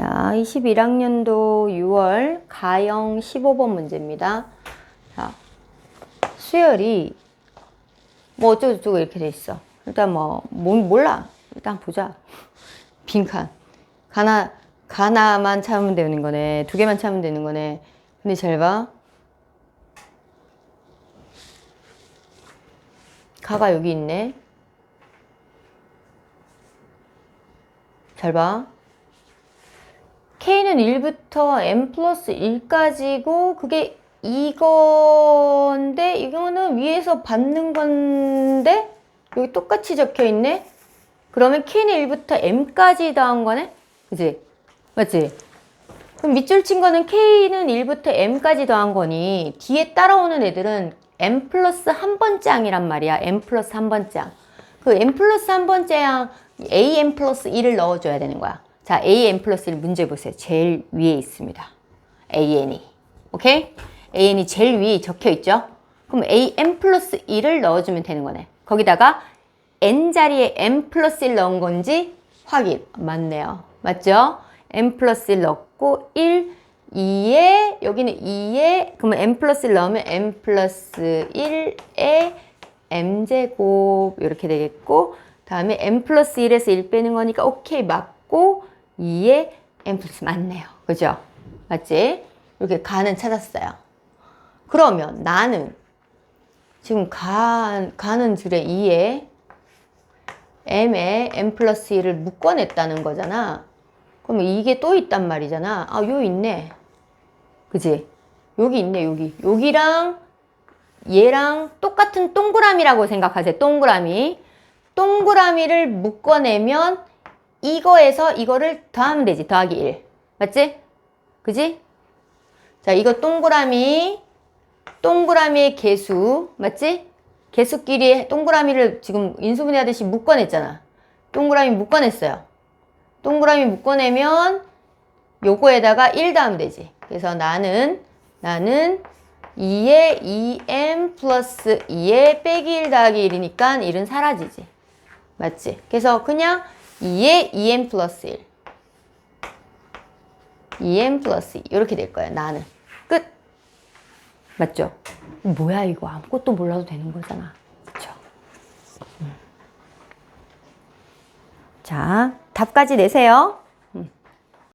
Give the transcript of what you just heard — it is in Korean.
자, 21학년도 6월 가영 15번 문제입니다. 자, 수열이 뭐 어쩌고저쩌고 이렇게 돼 있어. 일단 뭐, 뭔 몰라. 일단 보자. 빈칸. 가나, 가나만 참으면 되는 거네. 두 개만 참으면 되는 거네. 근데 잘 봐. 가가 여기 있네. 잘 봐. K는 1부터 M 플러스 1까지고, 그게 이건데, 이거는 위에서 받는 건데, 여기 똑같이 적혀 있네? 그러면 K는 1부터 M까지 더한 거네? 그지? 맞지? 그럼 밑줄 친 거는 K는 1부터 M까지 더한 거니, 뒤에 따라오는 애들은 M 플러스 한 번째항이란 말이야. M 플러스 한 번째항. 그 M 플러스 한 번째항, AM 플러스 1을 넣어줘야 되는 거야. 자, AM 플러스 1 문제 보세요. 제일 위에 있습니다. AN이. 오케이? AN이 제일 위에 적혀 있죠? 그럼 AM 플러스 1을 넣어주면 되는 거네. 거기다가 N 자리에 M 플러스 1 넣은 건지 확인. 맞네요. 맞죠? M 플러스 1 넣고 1, 2에, 여기는 2에, 그러면 M 플러스 1 넣으면 M 플러스 1에 M제곱, 이렇게 되겠고, 다음에 M 플러스 1에서 1 빼는 거니까 오케이, 맞고, 2에 M 플러스 맞네요. 그죠? 맞지? 이렇게 가는 찾았어요. 그러면 나는 지금 가, 가는 줄에 2에 M에 M 플러스 1을 묶어냈다는 거잖아. 그러면 이게 또 있단 말이잖아. 아, 요 있네. 그지? 여기 있네, 여기. 여기랑 얘랑 똑같은 동그라미라고 생각하세요. 동그라미. 동그라미를 묶어내면 이거에서 이거를 더하면 되지. 더하기 1. 맞지? 그지? 자, 이거 동그라미. 동그라미의 개수. 맞지? 개수끼리 동그라미를 지금 인수분해 하듯이 묶어냈잖아. 동그라미 묶어냈어요. 동그라미 묶어내면 요거에다가 1 더하면 되지. 그래서 나는 나는 2에 2m 플러스 2에 빼기 1 더하기 1이니까 1은 사라지지. 맞지? 그래서 그냥 2에 2m 플러스 1. 2m 플러스 2. 이렇게 될 거야, 나는. 끝. 맞죠? 뭐야, 이거. 아무것도 몰라도 되는 거잖아. 음. 자, 답까지 내세요.